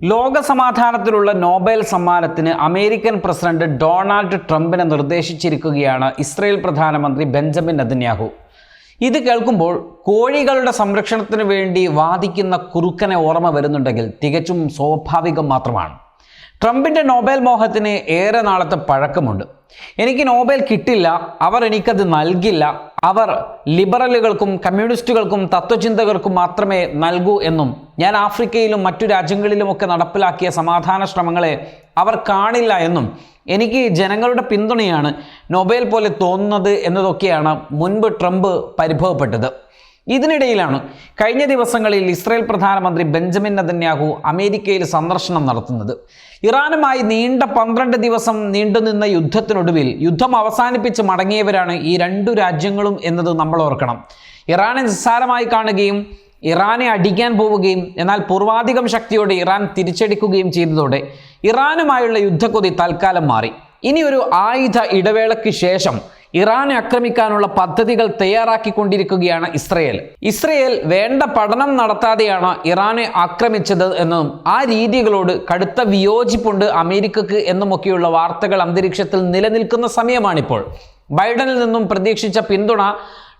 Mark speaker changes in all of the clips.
Speaker 1: ലോക സമാധാനത്തിലുള്ള നോബൽ സമ്മാനത്തിന് അമേരിക്കൻ പ്രസിഡന്റ് ഡൊണാൾഡ് ട്രംപിനെ നിർദ്ദേശിച്ചിരിക്കുകയാണ് ഇസ്രയേൽ പ്രധാനമന്ത്രി ബെഞ്ചമിൻ നദന്യാഹു ഇത് കേൾക്കുമ്പോൾ കോഴികളുടെ സംരക്ഷണത്തിന് വേണ്ടി വാദിക്കുന്ന കുറുക്കനെ ഓർമ്മ വരുന്നുണ്ടെങ്കിൽ തികച്ചും സ്വാഭാവികം മാത്രമാണ്. ട്രംപിന്റെ നോബൽ മോഹത്തിന് ഏറെ നാളത്തെ പഴക്കമുണ്ട്. എനിക്ക് നോബൽ കിട്ടില്ല അവർ എനിക്കത് നൽകില്ല അവർ ലിബറലുകൾക്കും കമ്മ്യൂണിസ്റ്റുകൾക്കും തത്വചിന്തകർക്കും മാത്രമേ നൽകൂ എന്നും ഞാൻ ആഫ്രിക്കയിലും മറ്റു രാജ്യങ്ങളിലുമൊക്കെ നടപ്പിലാക്കിയ സമാധാന ശ്രമങ്ങളെ അവർ കാണില്ല എന്നും എനിക്ക് ജനങ്ങളുടെ പിന്തുണയാണ് നൊബേൽ പോലെ തോന്നുന്നത് എന്നതൊക്കെയാണ് മുൻപ് ട്രംപ് പരിഭവപ്പെട്ടത്. ഇതിനിടയിലാണ് കഴിഞ്ഞ ദിവസങ്ങളിൽ ഇസ്രായേൽ പ്രധാനമന്ത്രി ബെഞ്ചമിൻ നെതന്യാഹു അമേരിക്കയിൽ സന്ദർശനം നടത്തുന്നത്. ഇറാനുമായി നീണ്ട പന്ത്രണ്ട് ദിവസം നീണ്ടുനിന്ന യുദ്ധത്തിനൊടുവിൽ യുദ്ധം അവസാനിപ്പിച്ച് മടങ്ങിയവരാണ് ഈ രണ്ടു രാജ്യങ്ങളും എന്നത് നമ്മൾ ഓർക്കണം. ഇറാനെ നിസ്സാരമായി കാണുകയും ഇറാനെ അടിക്കാൻ പോവുകയും എന്നാൽ പൂർവാധികം ശക്തിയോടെ ഇറാൻ തിരിച്ചടിക്കുകയും ചെയ്തതോടെ ഇറാനുമായുള്ള യുദ്ധക്കൊതി തൽക്കാലം മാറി. ഇനി ഒരു ആയുധ ഇടവേളയ്ക്ക് ശേഷം ഇറാനെ ആക്രമിക്കാനുള്ള പദ്ധതികൾ തയ്യാറാക്കിക്കൊണ്ടിരിക്കുകയാണ് ഇസ്രയേൽ. ഇസ്രയേൽ വേണ്ട പഠനം നടത്താതെയാണ് ഇറാനെ ആക്രമിച്ചത് എന്നും ആ രീതികളോട് കടുത്ത വിയോജിപ്പുണ്ട് അമേരിക്കക്ക് എന്നുമൊക്കെയുള്ള വാർത്തകൾ അന്തരീക്ഷത്തിൽ നിലനിൽക്കുന്ന സമയമാണിപ്പോൾ. ബൈഡനിൽ നിന്നും പ്രതീക്ഷിച്ച പിന്തുണ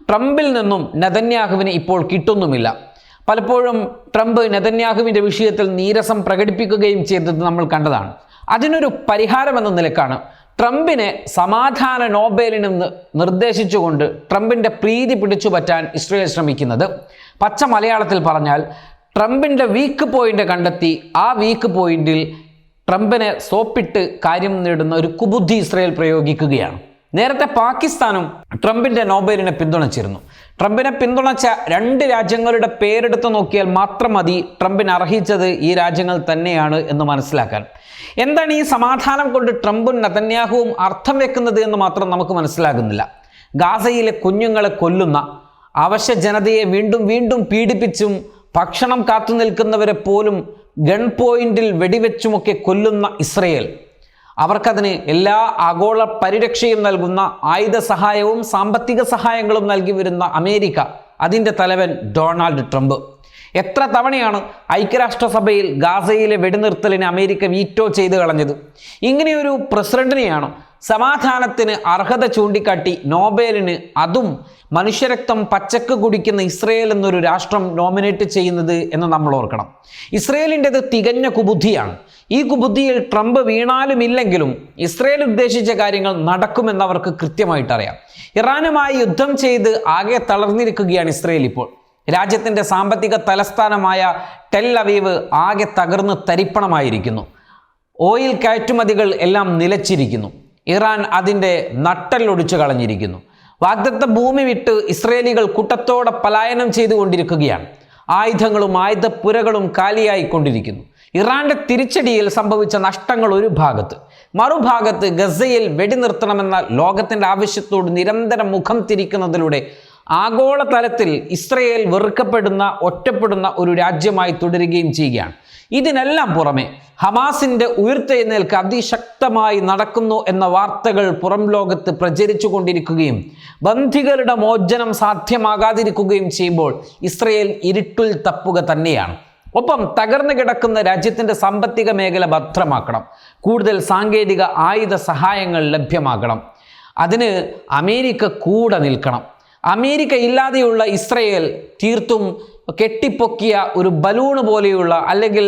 Speaker 1: ട്രംപിൽ നിന്നും നെതന്യാഹുവിന് ഇപ്പോൾ കിട്ടുന്നുമില്ല. പലപ്പോഴും ട്രംപ് നെതന്യാഹുവിന്റെ വിഷയത്തിൽ നീരസം പ്രകടിപ്പിക്കുകയും ചെയ്തത് നമ്മൾ കണ്ടതാണ്. അതിനൊരു പരിഹാരം എന്ന നിലക്കാണ് ട്രംപിനെ സമാധാന നോബേലിന് നിർദ്ദേശിച്ചുകൊണ്ട് ട്രംപിന്റെ പ്രീതി പിടിച്ചു പറ്റാൻ ഇസ്രയേൽ ശ്രമിക്കുന്നത്. പച്ച മലയാളത്തിൽ പറഞ്ഞാൽ ട്രംപിന്റെ വീക്ക് പോയിന്റ് കണ്ടെത്തി ആ വീക്ക് പോയിന്റിൽ ട്രംപിനെ സോപ്പിട്ട് കാര്യം നേടുന്ന ഒരു കുബുദ്ധി ഇസ്രയേൽ പ്രയോഗിക്കുകയാണ്. നേരത്തെ പാകിസ്ഥാനും ട്രംപിന്റെ നോബേലിനെ പിന്തുണച്ചിരുന്നു. ട്രംപിനെ പിന്തുണച്ച രണ്ട് രാജ്യങ്ങളുടെ പേരെടുത്ത് നോക്കിയാൽ മാത്രം മതി ട്രംപിന് അർഹിച്ചത് ഈ രാജ്യങ്ങൾ തന്നെയാണ് എന്ന് മനസ്സിലാക്കാൻ. എന്താണ് ഈ സമാധാനം കൊണ്ട് ട്രംപും നതന്യാഹുവും അർത്ഥം വെക്കുന്നത് എന്ന് മാത്രം നമുക്ക് മനസ്സിലാകുന്നില്ല. ഗാസയിലെ കുഞ്ഞുങ്ങളെ കൊല്ലുന്ന അവശ്യ ജനതയെ വീണ്ടും വീണ്ടും പീഡിപ്പിച്ചും ഭക്ഷണം കാത്തു നിൽക്കുന്നവരെ പോലും ഗൺ പോയിന്റിൽ വെടിവെച്ചുമൊക്കെ കൊല്ലുന്ന ഇസ്രയേൽ. അവർക്കതിന് എല്ലാ ആഗോള പരിരക്ഷയും നൽകുന്ന ആയുധ സഹായവും സാമ്പത്തിക സഹായങ്ങളും നൽകി വരുന്ന അമേരിക്ക. അതിന്റെ തലവൻ ഡൊണാൾഡ് ട്രംപ്. എത്ര തവണയാണ് ഐക്യരാഷ്ട്രസഭയിൽ ഗാസയിലെ വെടിനിർത്തലിന് അമേരിക്ക വീറ്റോ ചെയ്ത് കളഞ്ഞത്? ഇങ്ങനെയൊരു പ്രസിഡന്റിനെയാണ് സമാധാനത്തിന് അർഹത ചൂണ്ടിക്കാട്ടി നോബേലിന് അതും മനുഷ്യരക്തം പച്ചക്ക് കുടിക്കുന്ന ഇസ്രയേൽ എന്നൊരു രാഷ്ട്രം നോമിനേറ്റ് ചെയ്യുന്നത് എന്ന് നമ്മൾ ഓർക്കണം. ഇസ്രയേലിന്റെത് തികഞ്ഞ കുബുദ്ധിയാണ്. ഈ കുബുദ്ധിയിൽ ട്രംപ് വീണാലും ഇല്ലെങ്കിലും ഇസ്രയേൽ ഉദ്ദേശിച്ച കാര്യങ്ങൾ നടക്കുമെന്ന് അവർക്ക് കൃത്യമായിട്ട് അറിയാം ഇറാനുമായി യുദ്ധം ചെയ്ത് ആകെ തളർന്നിരിക്കുകയാണ് ഇസ്രയേൽ ഇപ്പോൾ. രാജ്യത്തിന്റെ സാമ്പത്തിക തലസ്ഥാനമായ ടെൽ അവീവ് ആകെ തകർന്ന് തരിപ്പണമായിരിക്കുന്നു. ഓയിൽ കയറ്റുമതികൾ എല്ലാം നിലച്ചിരിക്കുന്നു. ഇറാൻ അതിന്റെ നട്ടല്ലൊടിച്ചു കളഞ്ഞിരിക്കുന്നു. വാഗ്ദത്ത ഭൂമി വിട്ട് ഇസ്രേലികൾ കൂട്ടത്തോടെ പലായനം ചെയ്തുകൊണ്ടിരിക്കുകയാണ്. ആയുധങ്ങളും ആയുധപ്പുരകളും കാലിയായിക്കൊണ്ടിരിക്കുന്നു. ഇറാന്റെ തിരിച്ചടിയിൽ സംഭവിച്ച നഷ്ടങ്ങൾ ഒരു ഭാഗത്ത്. മറുഭാഗത്ത് ഗസയിൽ വെടിനിർത്തണമെന്ന ലോകത്തിന്റെ ആവശ്യത്തോട് നിരന്തരം മുഖം തിരിക്കുന്നതിലൂടെ ആഗോളതലത്തിൽ ഇസ്രയേൽ വെറുക്കപ്പെടുന്ന ഒറ്റപ്പെടുന്ന ഒരു രാജ്യമായി തുടരുകയും ചെയ്യുകയാണ്. ഇതിനെല്ലാം പുറമെ ഹമാസിന്റെ ഉയർത്തെഴുന്നേൽക്ക് അതിശക്തമായി നടക്കുന്നു എന്ന വാർത്തകൾ പുറം ലോകത്ത് പ്രചരിച്ചു കൊണ്ടിരിക്കുകയും ബന്ധികളുടെ മോചനം സാധ്യമാകാതിരിക്കുകയും ചെയ്യുമ്പോൾ ഇസ്രയേൽ ഇരുട്ടിൽ തപ്പുക തന്നെയാണ്. ഒപ്പം തകർന്നു കിടക്കുന്ന രാജ്യത്തിന്റെ സാമ്പത്തിക മേഖല ഭദ്രമാക്കണം. കൂടുതൽ സാങ്കേതിക ആയുധ സഹായങ്ങൾ ലഭ്യമാക്കണം അതിന് അമേരിക്ക കൂടെ നിൽക്കണം. അമേരിക്ക ഇല്ലാതെയുള്ള ഇസ്രയേൽ തീർത്തും കെട്ടിപ്പൊക്കിയ ഒരു ബലൂണ് പോലെയുള്ള അല്ലെങ്കിൽ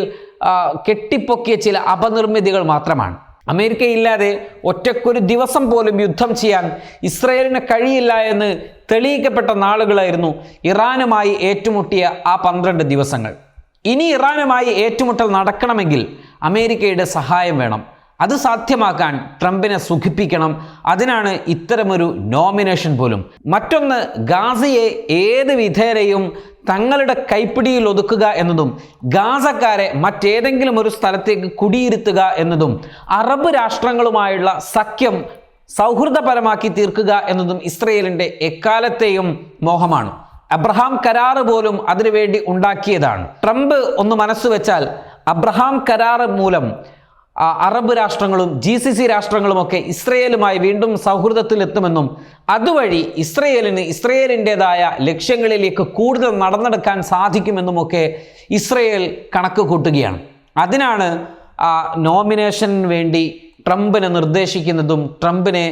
Speaker 1: കെട്ടിപ്പൊക്കിയ ചില അപനിർമ്മിതികൾ മാത്രമാണ്. അമേരിക്ക ഇല്ലാതെ ഒറ്റക്കൊരു ദിവസം പോലും യുദ്ധം ചെയ്യാൻ ഇസ്രയേലിന് കഴിയില്ല എന്ന് തെളിയിക്കപ്പെട്ട നാളുകളായിരുന്നു ഇറാനുമായി ഏറ്റുമുട്ടിയ ആ പന്ത്രണ്ട് ദിവസങ്ങൾ. ഇനി ഇറാനുമായി ഏറ്റുമുട്ടൽ നടക്കണമെങ്കിൽ അമേരിക്കയുടെ സഹായം വേണം. അത് സാധ്യമാക്കാൻ ട്രംപിനെ സുഖിപ്പിക്കണം. അതിനാണ് ഇത്തരമൊരു നോമിനേഷൻ പോലും. മറ്റൊന്ന് ഗാസയെ ഏത് വിധേനയും തങ്ങളുടെ കൈപ്പിടിയിൽ ഒതുക്കുക എന്നതും ഗാസക്കാരെ മറ്റേതെങ്കിലും ഒരു സ്ഥലത്തേക്ക് കുടിയിരുത്തുക എന്നതും അറബ് രാഷ്ട്രങ്ങളുമായുള്ള സഖ്യം സൗഹൃദപരമാക്കി തീർക്കുക എന്നതും ഇസ്രയേലിന്റെ എക്കാലത്തെയും മോഹമാണ്. അബ്രഹാം കരാറ് പോലും അതിനുവേണ്ടി ഉണ്ടാക്കിയതാണ്. ട്രംപ് ഒന്ന് മനസ്സുവെച്ചാൽ അബ്രഹാം കരാറ് മൂലം അറബ് രാഷ്ട്രങ്ങളും ജി സി സി രാഷ്ട്രങ്ങളുമൊക്കെ ഇസ്രയേലുമായി വീണ്ടും സൗഹൃദത്തിലെത്തുമെന്നും അതുവഴി ഇസ്രയേലിന് ഇസ്രയേലിന്റെതായ ലക്ഷ്യങ്ങളിലേക്ക് കൂടുതൽ നടന്നെടുക്കാൻ സാധിക്കുമെന്നുമൊക്കെ ഇസ്രയേൽ കണക്ക് കൂട്ടുകയാണ്. അതിനാണ് നോമിനേഷന് വേണ്ടി ട്രംപിനെ നിർദ്ദേശിക്കുന്നതും ട്രംപിനെ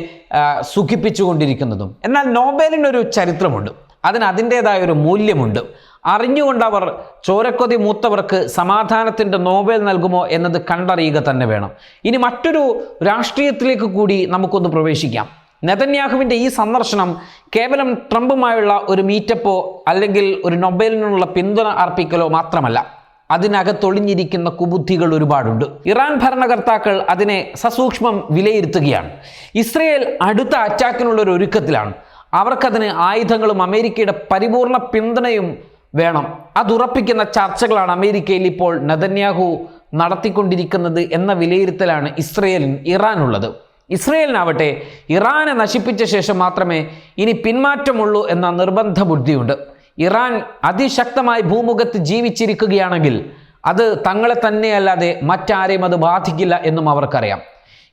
Speaker 1: സുഖിപ്പിച്ചുകൊണ്ടിരിക്കുന്നതും. എന്നാൽ നോബേലിനൊരു ചരിത്രമുണ്ട്. അതിന് അതിന്റേതായ ഒരു മൂല്യമുണ്ട്. അറിഞ്ഞുകൊണ്ട് അവർ ചോരക്കൊതി മൂത്തവർക്ക് സമാധാനത്തിന്റെ നോബേൽ നൽകുമോ എന്നത് കണ്ടറിയുക തന്നെ വേണം. ഇനി മറ്റൊരു രാഷ്ട്രീയത്തിലേക്ക് കൂടി നമുക്കൊന്ന് പ്രവേശിക്കാം. നെതന്യാഹുവിന്റെ ഈ സന്ദർശനം കേവലം ട്രംപുമായുള്ള ഒരു മീറ്റപ്പോ അല്ലെങ്കിൽ ഒരു നൊബേലിനുള്ള പിന്തുണ അർപ്പിക്കലോ മാത്രമല്ല. അതിനകത്തൊളിഞ്ഞിരിക്കുന്ന കുബുദ്ധികൾ ഒരുപാടുണ്ട്. ഇറാൻ ഭരണകർത്താക്കൾ അതിനെ സസൂക്ഷ്മം വിലയിരുത്തുകയാണ്. ഇസ്രയേൽ അടുത്ത അറ്റാക്കിനുള്ള ഒരു ഒരുക്കത്തിലാണ്. അവർക്കതിന് ആയുധങ്ങളും അമേരിക്കയുടെ പരിപൂർണ പിന്തുണയും വേണം. അതുറപ്പിക്കുന്ന ചർച്ചകളാണ് അമേരിക്കയിൽ ഇപ്പോൾ നദന്യാഹു നടത്തിക്കൊണ്ടിരിക്കുന്നത് എന്ന വിലയിരുത്തലാണ് ഇസ്രയേലിന് ഇറാനുള്ളത്. ഇസ്രയേലിനാവട്ടെ ഇറാനെ നശിപ്പിച്ച ശേഷം മാത്രമേ ഇനി പിന്മാറ്റമുള്ളൂ എന്ന നിർബന്ധ ബുദ്ധിയുണ്ട്. ഇറാൻ അതിശക്തമായി ഭൂമുഖത്ത് ജീവിച്ചിരിക്കുകയാണെങ്കിൽ അത് തങ്ങളെ തന്നെയല്ലാതെ മറ്റാരെയും അത് ബാധിക്കില്ല എന്നും അവർക്കറിയാം.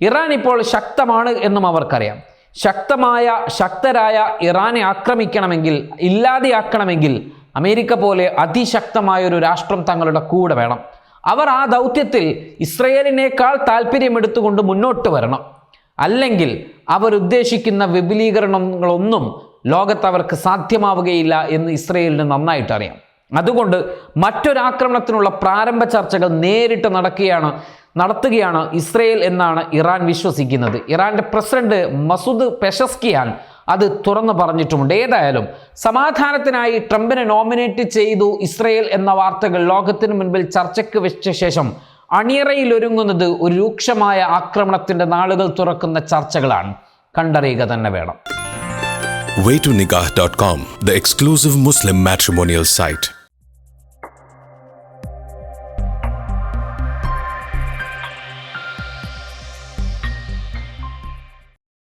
Speaker 1: ഇറാൻ ഇപ്പോൾ ശക്തമാണ് എന്നും അവർക്കറിയാം. ശക്തമായ ശക്തരായ ഇറാനെ ആക്രമിക്കണമെങ്കിൽ ഇല്ലാതെയാക്കണമെങ്കിൽ അമേരിക്ക പോലെ അതിശക്തമായ ഒരു രാഷ്ട്രം തങ്ങളുടെ കൂടെ വേണം. അവർ ആ ദൗത്യത്തിൽ ഇസ്രയേലിനേക്കാൾ താല്പര്യമെടുത്തുകൊണ്ട് മുന്നോട്ട് വരണം. അല്ലെങ്കിൽ അവർ അവരുദ്ദേശിക്കുന്ന വിപുലീകരണങ്ങളൊന്നും ലോകത്ത് അവർക്ക് സാധ്യമാവുകയില്ല എന്ന് ഇസ്രയേലിന് നന്നായിട്ട് അറിയാം. അതുകൊണ്ട് മറ്റൊരാക്രമണത്തിനുള്ള പ്രാരംഭ ചർച്ചകൾ നേരിട്ട് നടക്കുകയാണ് നടത്തുകയാണ് ഇസ്രയേൽ എന്നാണ് ഇറാൻ വിശ്വസിക്കുന്നത്. ഇറാന്റെ പ്രസിഡന്റ് മസൂദ് പെഷസ്കിയാൻ അത് തുറന്നു പറഞ്ഞിട്ടുമുണ്ട്. ഏതായാലും സമാധാനത്തിനായി ട്രംപിനെ നോമിനേറ്റ് ചെയ്തു ഇസ്രയേൽ എന്ന വാർത്തകൾ ലോകത്തിന് മുൻപിൽ ചർച്ചയ്ക്ക് വെച്ച ശേഷം അണിയറയിലൊരുങ്ങുന്നത് ഒരു രൂക്ഷമായ ആക്രമണത്തിന്റെ നാളുകൾ തുറക്കുന്ന ചർച്ചകളാണ്. കണ്ടറിയുക തന്നെ വേണം.
Speaker 2: Waytonikah.com, the exclusive Muslim matrimonial site.